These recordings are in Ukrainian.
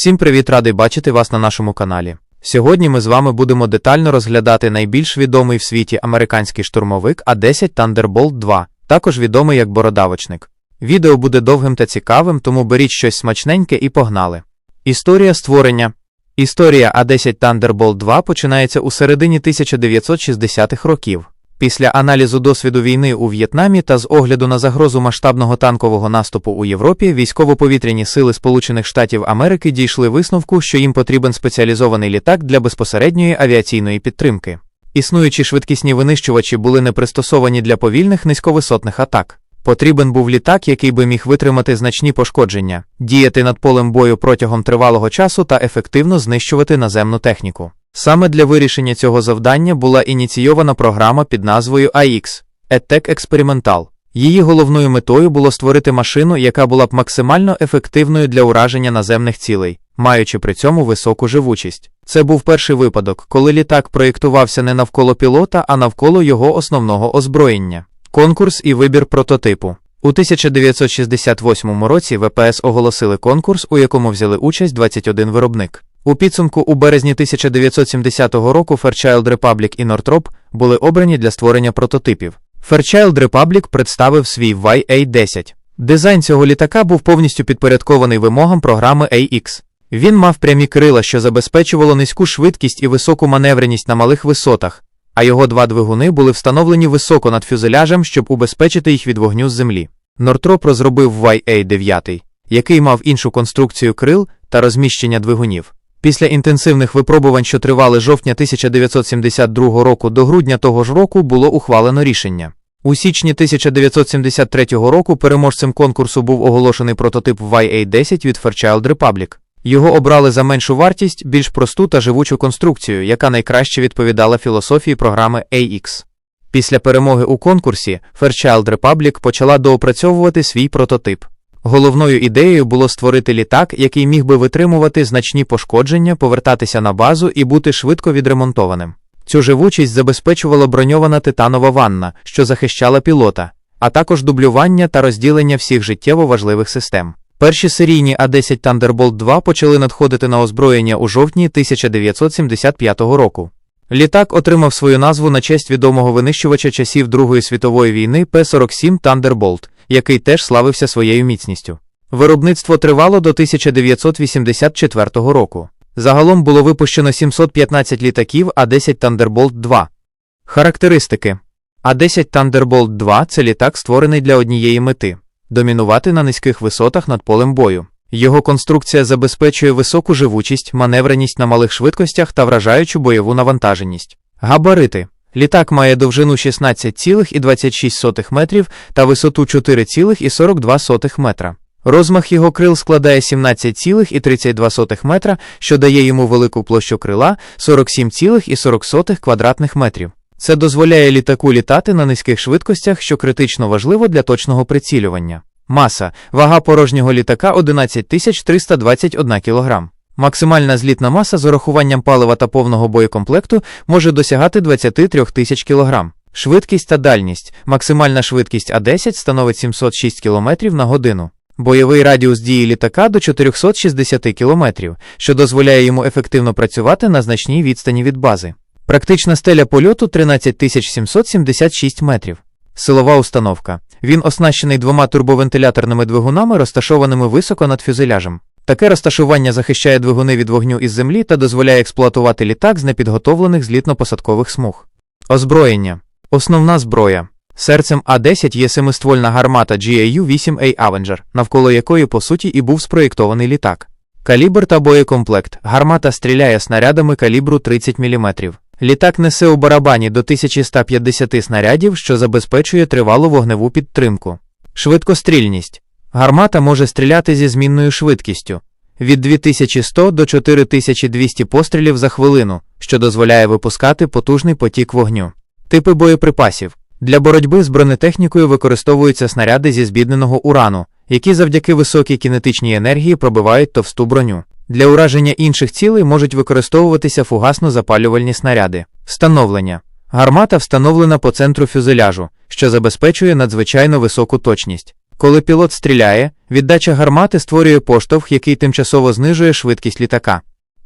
Всім привіт, радий бачити вас на нашому каналі. Сьогодні ми з вами будемо детально розглядати найбільш відомий в світі американський штурмовик А10 Thunderbolt 2, також відомий як бородавочник. Відео буде довгим та цікавим, тому беріть щось смачненьке і погнали. Історія створення. Історія А10 Thunderbolt 2 починається у середині 1960-х років. Після аналізу досвіду війни у В'єтнамі та з огляду на загрозу масштабного танкового наступу у Європі, військово-повітряні сили Сполучених Штатів Америки дійшли висновку, що їм потрібен спеціалізований літак для безпосередньої авіаційної підтримки. Існуючі швидкісні винищувачі були не пристосовані для повільних низьковисотних атак. Потрібен був літак, який би міг витримати значні пошкодження, діяти над полем бою протягом тривалого часу та ефективно знищувати наземну техніку. Саме для вирішення цього завдання була ініційована програма під назвою AX ETEC Experimental. Її головною метою було створити машину, яка була б максимально ефективною для ураження наземних цілей, маючи при цьому високу живучість. Це був перший випадок, коли літак проєктувався не навколо пілота, а навколо його основного озброєння. Конкурс і вибір прототипу. У 1968 році ВПС оголосили конкурс, у якому взяли участь 21 виробник. У підсумку у березні 1970 року Fairchild Republic і Northrop були обрані для створення прототипів. Fairchild Republic представив свій YA-10. Дизайн цього літака був повністю підпорядкований вимогам програми AX. Він мав прямі крила, що забезпечувало низьку швидкість і високу маневреність на малих висотах, а його два двигуни були встановлені високо над фюзеляжем, щоб убезпечити їх від вогню з землі. Northrop розробив YA-9, який мав іншу конструкцію крил та розміщення двигунів. Після інтенсивних випробувань, що тривали жовтня 1972 року до грудня того ж року, було ухвалено рішення. У січні 1973 року переможцем конкурсу був оголошений прототип YA-10 від Fairchild Republic. Його обрали за меншу вартість, більш просту та живучу конструкцію, яка найкраще відповідала філософії програми AX. Після перемоги у конкурсі Fairchild Republic почала доопрацьовувати свій прототип. Головною ідеєю було створити літак, який міг би витримувати значні пошкодження, повертатися на базу і бути швидко відремонтованим. Цю живучість забезпечувала броньована титанова ванна, що захищала пілота, а також дублювання та розділення всіх життєво важливих систем. Перші серійні А10 Thunderbolt 2 почали надходити на озброєння у жовтні 1975 року. Літак отримав свою назву на честь відомого винищувача часів Другої світової війни П-47 Thunderbolt, який теж славився своєю міцністю. Виробництво тривало до 1984 року. Загалом було випущено 715 літаків А10 Thunderbolt 2. Характеристики А10 Thunderbolt 2 це літак, створений для однієї мети домінувати на низьких висотах над полем бою. Його конструкція забезпечує високу живучість, маневреність на малих швидкостях та вражаючу бойову навантаженість. Габарити Літак має довжину 16,26 метрів та висоту 4,42 метра. Розмах його крил складає 17,32 метра, що дає йому велику площу крила 47,40 квадратних метрів. Це дозволяє літаку літати на низьких швидкостях, що критично важливо для точного прицілювання. Маса, вага порожнього літака 11 321 кг. Максимальна злітна маса з урахуванням палива та повного боєкомплекту може досягати 23 тисяч кг. Швидкість та дальність. Максимальна швидкість А10 становить 706 км на годину. Бойовий радіус дії літака до 460 км, що дозволяє йому ефективно працювати на значній відстані від бази. Практична стеля польоту 13 776 метрів. Силова установка. Він оснащений двома турбовентиляторними двигунами, розташованими високо над фюзеляжем. Таке розташування захищає двигуни від вогню із землі та дозволяє експлуатувати літак з непідготовлених злітно-посадкових смуг. Озброєння. Основна зброя. Серцем А10 є семиствольна гармата GAU-8A Avenger, навколо якої, по суті, і був спроєктований літак. Калібр та боєкомплект. Гармата стріляє снарядами калібру 30 мм. Літак несе у барабані до 1150 снарядів, що забезпечує тривалу вогневу підтримку. Швидкострільність. Гармата може стріляти зі змінною швидкістю від 2100 до 4200 пострілів за хвилину, що дозволяє випускати потужний потік вогню. Типи боєприпасів для боротьби з бронетехнікою використовуються снаряди зі збідненого урану, які завдяки високій кінетичній енергії пробивають товсту броню. Для ураження інших цілей можуть використовуватися фугасно-запалювальні снаряди. Встановлення. Гармата встановлена по центру фюзеляжу, що забезпечує надзвичайно високу точність. Коли пілот стріляє, віддача гармати створює поштовх, який тимчасово знижує швидкість літака.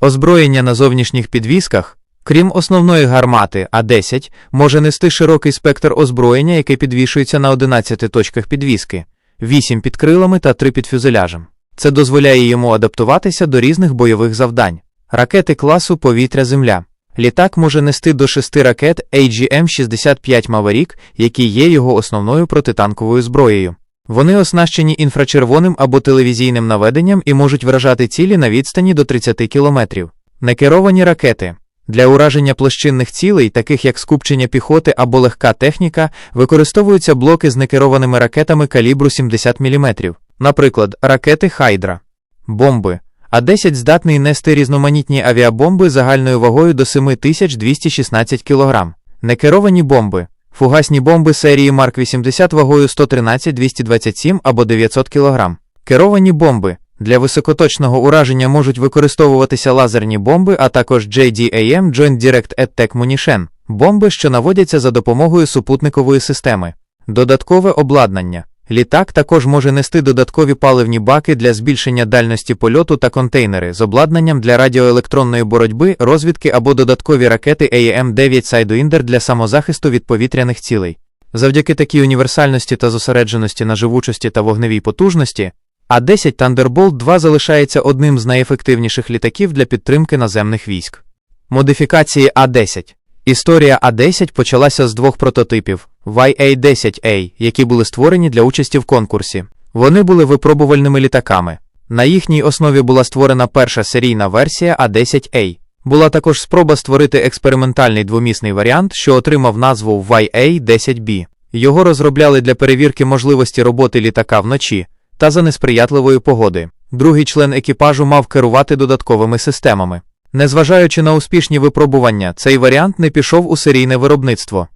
Озброєння на зовнішніх підвісках, крім основної гармати А-10, може нести широкий спектр озброєння, яке підвішується на 11 точках підвіски, 8 під крилами та 3 під фюзеляжем. Це дозволяє йому адаптуватися до різних бойових завдань. Ракети класу повітря-земля. Літак може нести до шести ракет AGM-65 Maverick, які є його основною протитанковою зброєю. Вони оснащені інфрачервоним або телевізійним наведенням і можуть вражати цілі на відстані до 30 кілометрів. Некеровані ракети. Для ураження площинних цілей, таких як скупчення піхоти або легка техніка, використовуються блоки з некерованими ракетами калібру 70 мм, наприклад, ракети Хайдра. Бомби. А-10 здатний нести різноманітні авіабомби загальною вагою до 7216 кг. Некеровані бомби. Фугасні бомби серії Марк 80 вагою 113-227 або 900 кг. Керовані бомби. Для високоточного ураження можуть використовуватися лазерні бомби, а також JDAM Joint Direct Attack Munition – бомби, що наводяться за допомогою супутникової системи. Додаткове обладнання. Літак також може нести додаткові паливні баки для збільшення дальності польоту та контейнери з обладнанням для радіоелектронної боротьби, розвідки або додаткові ракети AEM-9 Sidewinder для самозахисту від повітряних цілей. Завдяки такій універсальності та зосередженості на живучості та вогневій потужності, А-10 Thunderbolt 2 залишається одним з найефективніших літаків для підтримки наземних військ. Модифікації А-10 Історія А-10 почалася з двох прототипів YA-10A, які були створені для участі в конкурсі. Вони були випробувальними літаками. На їхній основі була створена перша серійна версія А-10A. Була також спроба створити експериментальний двомісний варіант, що отримав назву YA-10B. Його розробляли для перевірки можливості роботи літака вночі та за несприятливої погоди. Другий член екіпажу мав керувати додатковими системами. Незважаючи на успішні випробування, цей варіант не пішов у серійне виробництво.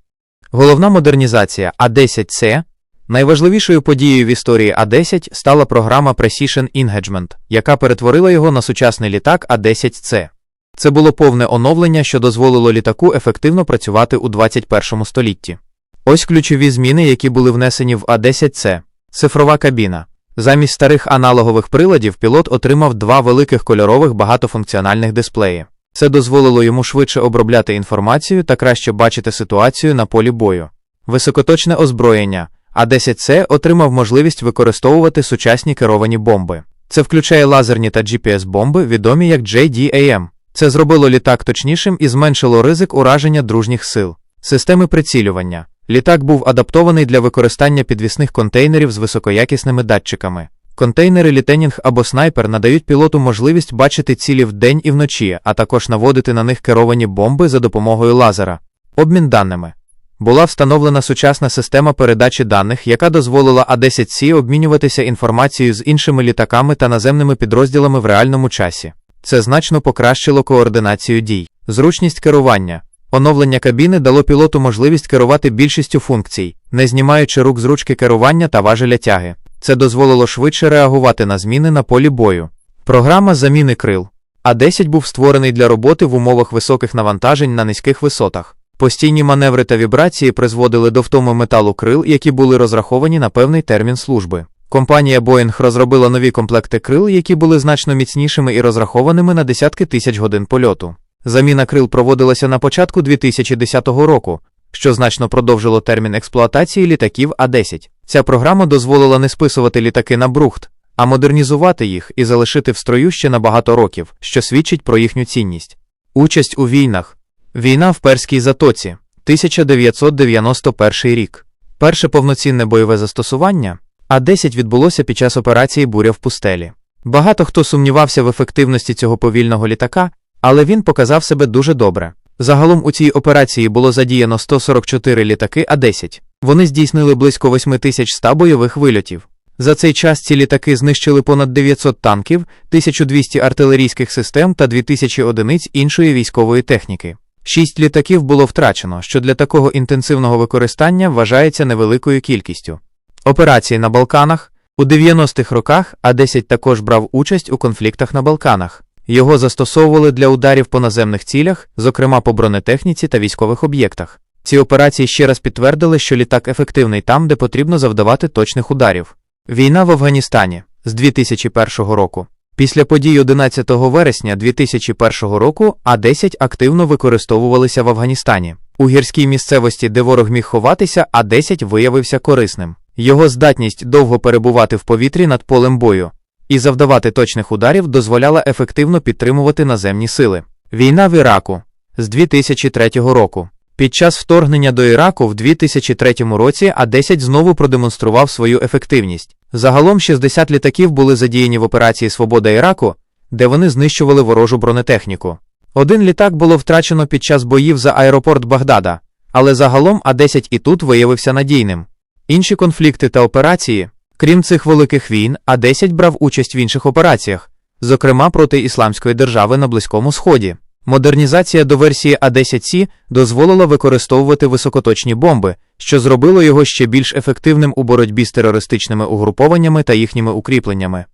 Головна модернізація А10C найважливішою подією в історії А10 стала програма Precision Engagement, яка перетворила його на сучасний літак А10C. Це було повне оновлення, що дозволило літаку ефективно працювати у 21 столітті. Ось ключові зміни, які були внесені в А10C. Цифрова кабіна. Замість старих аналогових приладів пілот отримав два великих кольорових багатофункціональних дисплеї. Це дозволило йому швидше обробляти інформацію та краще бачити ситуацію на полі бою. Високоточне озброєння. А10C отримав можливість використовувати сучасні керовані бомби. Це включає лазерні та GPS-бомби, відомі як JDAM. Це зробило літак точнішим і зменшило ризик ураження дружніх сил. Системи прицілювання. Літак був адаптований для використання підвісних контейнерів з високоякісними датчиками. Контейнери літенінг або снайпер надають пілоту можливість бачити цілі вдень і вночі, а також наводити на них керовані бомби за допомогою лазера. Обмін даними. Була встановлена сучасна система передачі даних, яка дозволила А10С обмінюватися інформацією з іншими літаками та наземними підрозділами в реальному часі. Це значно покращило координацію дій, зручність керування. Оновлення кабіни дало пілоту можливість керувати більшістю функцій, не знімаючи рук з ручки керування та важеля тяги. Це дозволило швидше реагувати на зміни на полі бою. Програма заміни крил. А10 був створений для роботи в умовах високих навантажень на низьких висотах. Постійні маневри та вібрації призводили до втоми металу крил, які були розраховані на певний термін служби. Компанія Boeing розробила нові комплекти крил, які були значно міцнішими і розрахованими на десятки тисяч годин польоту. Заміна крил проводилася на початку 2010 року, що значно продовжило термін експлуатації літаків А-10. Ця програма дозволила не списувати літаки на брухт, а модернізувати їх і залишити в строю ще на багато років, що свідчить про їхню цінність. Участь у війнах. Війна в Перській затоці 1991 рік. Перше повноцінне бойове застосування А-10 відбулося під час операції Буря в пустелі. Багато хто сумнівався в ефективності цього повільного літака, але він показав себе дуже добре. Загалом у цій операції було задіяно 144 літаки А-10. Вони здійснили близько 8100 бойових вильотів. За цей час ці літаки знищили понад 900 танків, 1200 артилерійських систем та 2000 одиниць іншої військової техніки. Шість літаків було втрачено, що для такого інтенсивного використання вважається невеликою кількістю. Операції на Балканах у 90-х роках А-10 також брав участь у конфліктах на Балканах. Його застосовували для ударів по наземних цілях, зокрема по бронетехніці та військових об'єктах. Ці операції ще раз підтвердили, що літак ефективний там, де потрібно завдавати точних ударів. Війна в Афганістані з 2001 року. Після подій 11 вересня 2001 року А-10 активно використовувалися в Афганістані. У гірській місцевості, де ворог міг ховатися, А-10 виявився корисним. Його здатність довго перебувати в повітрі над полем бою і завдавати точних ударів дозволяла ефективно підтримувати наземні сили. Війна в Іраку з 2003 року. Під час вторгнення до Іраку в 2003 році А-10 знову продемонстрував свою ефективність. Загалом 60 літаків були задіяні в операції Свобода Іраку, де вони знищували ворожу бронетехніку. Один літак було втрачено під час боїв за аеропорт Багдада, але загалом А-10 і тут виявився надійним. Інші конфлікти та операції, крім цих великих війн, А-10 брав участь в інших операціях, зокрема проти Ісламської держави на Близькому Сході. Модернізація до версії А10С дозволила використовувати високоточні бомби, що зробило його ще більш ефективним у боротьбі з терористичними угрупованнями та їхніми укріпленнями.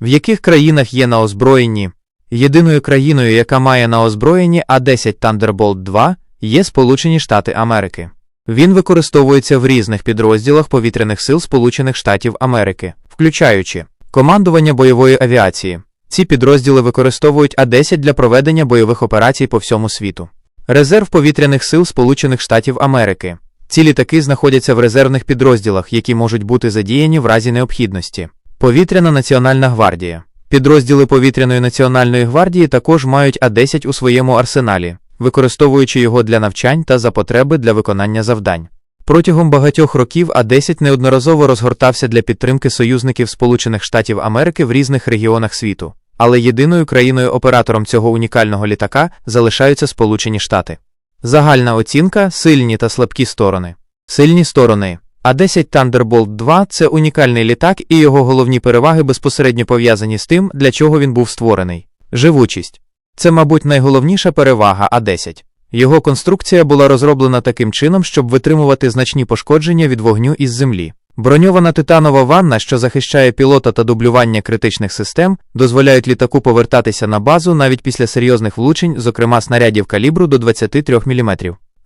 В яких країнах є на озброєнні? Єдиною країною, яка має на озброєнні А10 Thunderbolt 2, є Сполучені Штати Америки. Він використовується в різних підрозділах повітряних сил Сполучених Штатів Америки, включаючи командування бойової авіації. Ці підрозділи використовують А10 для проведення бойових операцій по всьому світу. Резерв повітряних сил Сполучених Штатів Америки. Ці літаки знаходяться в резервних підрозділах, які можуть бути задіяні в разі необхідності. Повітряна Національна гвардія. Підрозділи Повітряної національної гвардії також мають А10 у своєму арсеналі, використовуючи його для навчань та за потреби для виконання завдань. Протягом багатьох років А10 неодноразово розгортався для підтримки союзників Сполучених Штатів Америки в різних регіонах світу, але єдиною країною-оператором цього унікального літака залишаються Сполучені Штати. Загальна оцінка сильні та слабкі сторони. Сильні сторони. А10 Thunderbolt 2 це унікальний літак, і його головні переваги безпосередньо пов'язані з тим, для чого він був створений. Живучість. Це, мабуть, найголовніша перевага А10. Його конструкція була розроблена таким чином, щоб витримувати значні пошкодження від вогню із землі. Броньована титанова ванна, що захищає пілота та дублювання критичних систем, дозволяють літаку повертатися на базу навіть після серйозних влучень, зокрема снарядів калібру до 23 мм.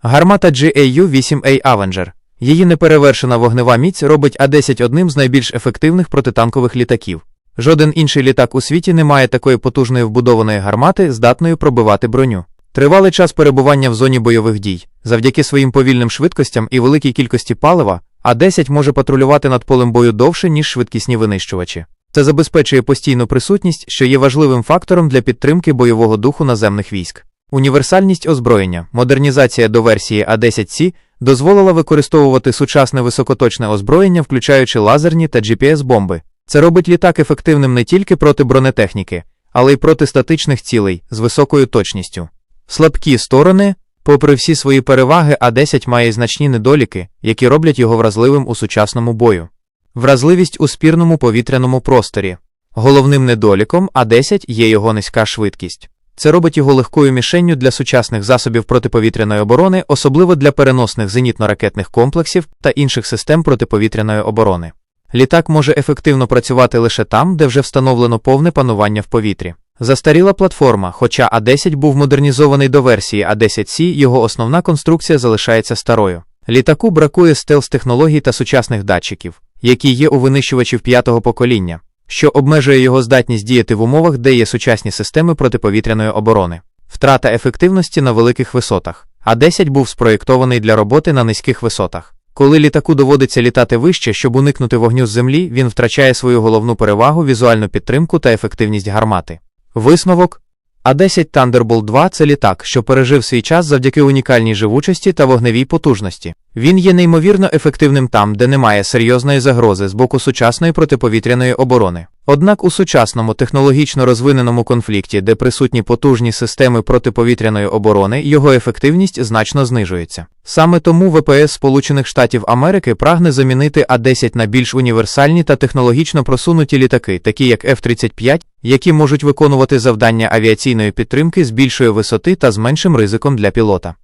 Гармата GAU-8A Avenger. Її неперевершена вогнева міць робить А-10 одним з найбільш ефективних протитанкових літаків. Жоден інший літак у світі не має такої потужної вбудованої гармати, здатної пробивати броню. Тривалий час перебування в зоні бойових дій. Завдяки своїм повільним швидкостям і великій кількості палива, А-10 може патрулювати над полем бою довше, ніж швидкісні винищувачі. Це забезпечує постійну присутність, що є важливим фактором для підтримки бойового духу наземних військ. Універсальність озброєння, модернізація до версії А10С дозволила використовувати сучасне високоточне озброєння, включаючи лазерні та GPS-бомби. Це робить літак ефективним не тільки проти бронетехніки, але й проти статичних цілей з високою точністю. Слабкі сторони, попри всі свої переваги, А10 має значні недоліки, які роблять його вразливим у сучасному бою. Вразливість у спірному повітряному просторі. Головним недоліком А10 є його низька швидкість. Це робить його легкою мішенню для сучасних засобів протиповітряної оборони, особливо для переносних зенітно-ракетних комплексів та інших систем протиповітряної оборони. Літак може ефективно працювати лише там, де вже встановлено повне панування в повітрі. Застаріла платформа, хоча А10 був модернізований до версії А10С, його основна конструкція залишається старою. Літаку бракує стелс-технологій та сучасних датчиків, які є у винищувачів п'ятого покоління, що обмежує його здатність діяти в умовах, де є сучасні системи протиповітряної оборони. Втрата ефективності на великих висотах. А10 був спроєктований для роботи на низьких висотах. Коли літаку доводиться літати вище, щоб уникнути вогню з землі, він втрачає свою головну перевагу, візуальну підтримку та ефективність гармати. Висновок А10 Thunderbolt 2 це літак, що пережив свій час завдяки унікальній живучості та вогневій потужності. Він є неймовірно ефективним там, де немає серйозної загрози з боку сучасної протиповітряної оборони. Однак у сучасному технологічно розвиненому конфлікті, де присутні потужні системи протиповітряної оборони, його ефективність значно знижується. Саме тому ВПС Сполучених Штатів Америки прагне замінити А-10 на більш універсальні та технологічно просунуті літаки, такі як F-35, які можуть виконувати завдання авіаційної підтримки з більшої висоти та з меншим ризиком для пілота.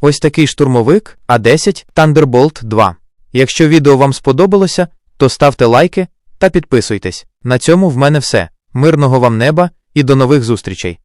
Ось такий штурмовик А10 Thunderbolt 2. Якщо відео вам сподобалося, то ставте лайки та підписуйтесь. На цьому в мене все. Мирного вам неба і до нових зустрічей!